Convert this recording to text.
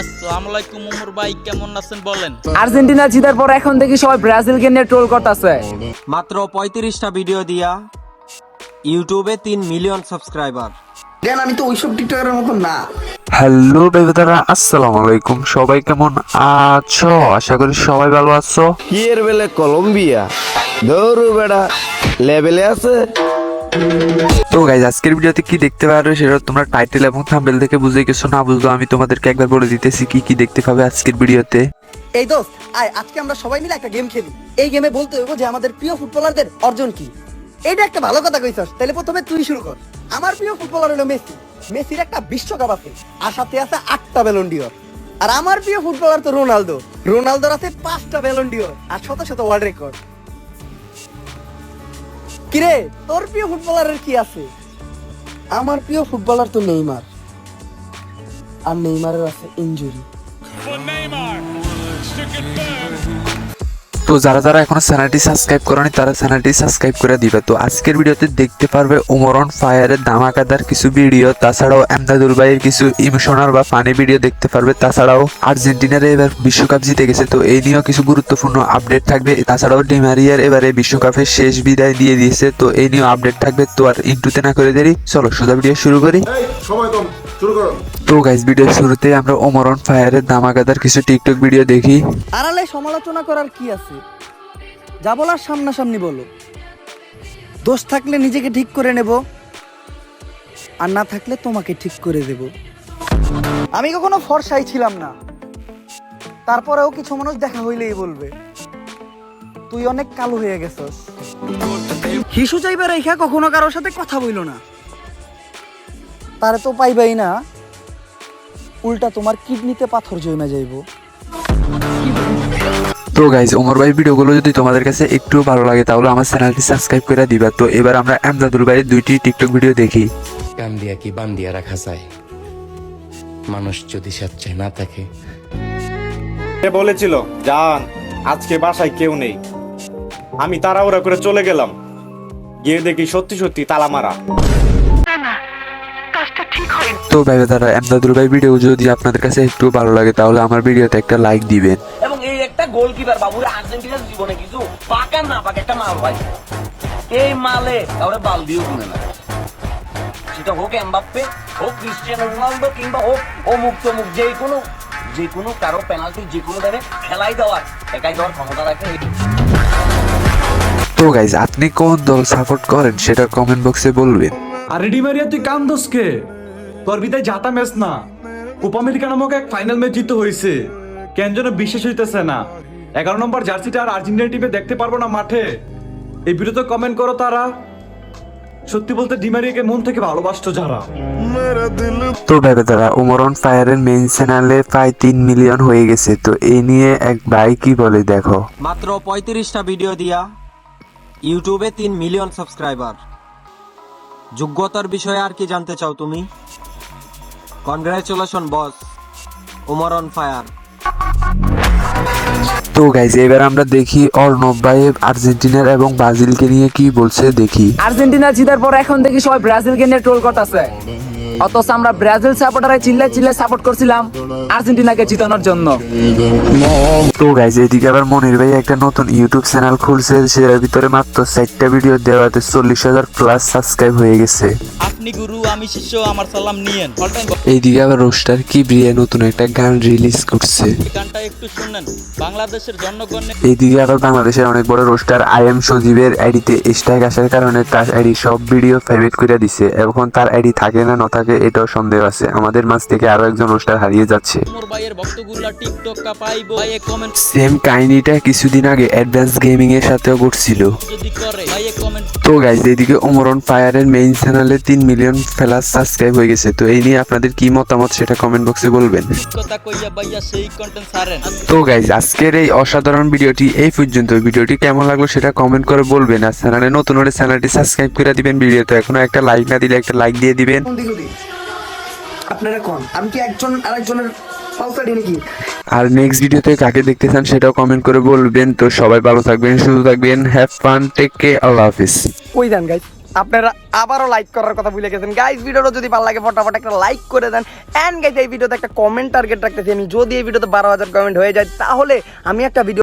আসসালামু আলাইকুম উমর ভাই কেমন আছেন বলেন? আর্জেন্টিনা জিতার পর এখন থেকে সবাই ব্রাজিলকে নিয়ে ট্রোল করতেছে। মাত্র পঁয়ত্রিশটা ভিডিও দিয়া ইউটিউবে তিন মিলিয়ন সাবস্ক্রাইবার দেন আমি তো ওইসব টিকটকারের মতন না। হ্যালো বেবেদারা আসসালামু আলাইকুম। সবাই কেমন আছো? আশা করি সবাই ভালো আছো। কিয়ের বেলে কলম্বিয়া? দৌড়ু বেড়া লেভেলে আছে? তো গাইজ আজকের ভিডিওতে কি দেখতে পারবে সেটা তোমরা টাইটেল এবং থাম্বনেল দেখে বুঝে গেছো, না বুঝলো আমি তোমাদেরকে একবার বলে দিতেছি কি কি দেখতে পাবে আজকের ভিডিওতে। এই দোস্ত, আয়, আজকে আমরা সবাই মিলে একটা গেম খেলি। এই গেমে বলতে হবে যে আমাদের প্রিয় ফুটবলারদের অর্জন কি? এটা একটা ভালো কথা কইছস। তাহলে প্রথমে তুই শুরু কর। আমার প্রিয় ফুটবলার হলো মেসি। মেসির একটা বিশ্বকাপ আছে, আর সাথে আছে আটটা ব্যালন্ডিয়র আর আমার প্রিয় ফুটবলার তো রোনালদো। রোনালদোর আছে পাঁচটা ব্যালন্ডিয়র আর শত শত ওয়ার্ল্ড রেকর্ড কিরে, তোর প্রিয় ফুটবলারের কি আছে? আমার প্রিয় ফুটবলার তো নেইমার। আর নেইমারের আছে ইনজুরি। তো যারা যারা এখনও চ্যানেলটি সাবস্ক্রাইব করেনি তারা চ্যানেলটি সাবস্ক্রাইব করে দিবে। তো আজকের ভিডিওতে দেখতে পারবে উমরন ফায়ারের ধামাকাদার কিছু ভিডিও তাছাড়াও এমদাদুল ভাইয়ের কিছু ইমোশনাল বা ফানি ভিডিও দেখতে পারবে তাছাড়াও আর্জেন্টিনার এবার বিশ্বকাপ জিতে গেছে তো এই নিয়েও কিছু গুরুত্বপূর্ণ আপডেট থাকবে। তাছাড়াও ডিমারিয়ার এবারে বিশ্বকাপের শেষ বিদায় দিয়ে দিয়েছে তো এই নিয়েও আপডেট থাকবে তো আর ইন্টুতে না করে দেরি চলো সোজা ভিডিও শুরু করি। সময় কম শুরু করো। তো গাইজ ভিডিও শুরুতে আমরা ওমরন ফায়ারের ধামাকাদার কিছু টিকটক ভিডিও দেখি। আড়ালে সমালোচনা করার কি আছে? যা বলার সামনাসামনি বলো। দোষ থাকলে নিজেকে ঠিক করে নেব, আর না থাকলে তোমাকে ঠিক করে দেব। আমি কখনো ফর্সাই ছিলাম না। তারপরেও কিছু মানুষ দেখা হইলেই বলবে, তুই অনেক কালো হয়ে গেছস। হিসু চাইবে রেখা কখনো কারোর সাথে কথা বইল না। তারে তো পাইবাই না। উল্টা তোমার কিডনিতে পাথর জমে যাইবো। তো গাইজ ওমর ভাই ভিডিওগুলো যদি তোমাদের কাছে একটু ভালো লাগে তাহলে আমার চ্যানেলটি সাবস্ক্রাইব করে দিবা। তো এবার আমরা আমদাদুল ভাইয়ের দুইটি টিকটক ভিডিও দেখি। কান দিয়া কি বান দিয়া রাখা যায়? মানুষ যদি স্বেচ্ছায় না থাকে। সে বলেছিল জান আজকে বাসায় কেউ নেই। আমি তাড়াহুড়া করে চলে গেলাম। গিয়ে দেখি সত্যি সত্যি তালা মারা। তো ভাই দাদা আমদাদুল ভাই ভিডিও যদি আপনাদের কাছে একটু ভালো লাগে তাহলে আমার ভিডিওতে একটা লাইক দিবেন। একটা গোলকিপার বাবুরে আর্জেন্টিনার জীবনে কিছু পাকা না পাকা একটা মাল ভাই। এই মালে কাউরে বাল দিও কিনে না। সেটা হোক এমবাপ্পে হোক ক্রিস্টিয়ানো রোনালদো কিংবা হোক অমুক তমুক যে কোনো যে কোনো কারও পেনাল্টি যে কোনো টাইমে খেলাই দেওয়ার একাই দেওয়ার ক্ষমতা রাখে। তো গাইজ আপনি কোন দল সাপোর্ট করেন সেটা কমেন্ট বক্সে বলবেন। আরে ডিমারিয়া তুই কাম দোষকে তোর বিদায় যাতা ম্যাচ না। কোপা আমেরিকা নামক এক ফাইনাল ম্যাচ জিতে হয়েছে। কেন যেন বিশ্বাস হইতেছে না? এগারো নম্বর জার্সিটা আর আর্জেন্টিনা টিমে দেখতে পারব না মাঠে। এই ভিডিওতে কমেন্ট করো তারা। সত্যি বলতে ডিমারিয়াকে মন থেকে ভালোবাসতো যারা। তো ভাই দাদা ওমরন ফায়ারের মেইন চ্যানেলে প্রায় তিন মিলিয়ন হয়ে গেছে। তো এই নিয়ে এক ভাই কি বলে দেখো। মাত্র পঁয়ত্রিশটা ভিডিও দিয়া ইউটিউবে তিন মিলিয়ন সাবস্ক্রাইবার যোগ্যতার বিষয়ে আর কি জানতে চাও তুমি? Congratulation boss Umar on fire. তো গাইজ এবার আমরা দেখি অর্ণব ভাই আর্জেন্টিনার এবং ব্রাজিলকে নিয়ে কি বলছে দেখি। আর্জেন্টিনা জিতার পর এখন দেখি সবাই ব্রাজিলকে নিয়ে ট্রোল করতেছে। অথচ আমরা ব্রাজিল সাপোর্টারে চিল্লাই চিল্লাই সাপোর্ট করছিলাম আর্জেন্টিনাকে জিতানোর জন্য। তো গাইজ এদিকে আবার মনির ভাই একটা নতুন ইউটিউব চ্যানেল খুলছে সেটার ভিতরে মাত্র চারটা ভিডিও দেওয়াতে চল্লিশ হাজার প্লাস সাবস্ক্রাইব হয়ে গেছে। আপনি গুরু আমি শিষ্য আমার সালাম নিয়েন। অল টাইম এইদিকে আবার রোস্টার কি ব্রিয়ে নতুন একটা গান রিলিজ করছে। গানটা একটু শুনেন বাংলাদেশের জনগণের এইদিকে আবার বাংলাদেশের অনেক বড় রোস্টার আই এম সজীবের আইডিতে স্ট্রাইক আসার কারণে তার আইডি সব ভিডিও প্রাইভেট করে দিছে। এখন তার আইডি থাকে না না থাকে এটাও সন্দেহ আছে। আমাদের মাঝ থেকে আরও একজন রোস্টার হারিয়ে যাচ্ছে। সেম কাহিনীটা কিছুদিন আগে অ্যাডভান্স গেমিং এর সাথেও ঘটছিল। তো গাইজ এদিকে ওমরন ফায়ারের মেইন চ্যানেলে তিন মিলিয়ন প্লাস সাবস্ক্রাইব হয়ে গেছে। তো এই নিয়ে আপনাদের কি মতামত সেটা কমেন্ট বক্সে বলবেন। তো গাইজ আজকের এই অসাধারণ ভিডিওটি এই পর্যন্ত। ভিডিওটি কেমন লাগল সেটা কমেন্ট করে বলবেন। আর চ্যানেলে নতুন হলে চ্যানেলটি সাবস্ক্রাইব করে দিবেন। ভিডিওতে এখনও একটা লাইক না দিলে একটা লাইক দিয়ে দিবেন। কোন দিকে দিই? আপনারা কোন? আমি কি একজন আরেকজনের আর নেক্সট ভিডিওতে কাকে দেখতে চান সেটাও কমেন্ট করে বলবেন। তো সবাই ভালো থাকবেন সুস্থ থাকবেন। হ্যাভ ফান টেক কে আল্লাহ হাফিজ। গাইস আপনারা আবারও লাইক করার কথা ভুলে গেছেন। গাইজ ভিডিওটা যদি ভালো লাগে, ফটাফট একটা লাইক করে দেন। অ্যান্ড গাইজ এই ভিডিওতে একটা কমেন্ট টার্গেট রাখতেছি। আমি যদি এই ভিডিওতে বারো হাজার কমেন্ট হয়ে যায়, তাহলে আমি একটা ভিডিও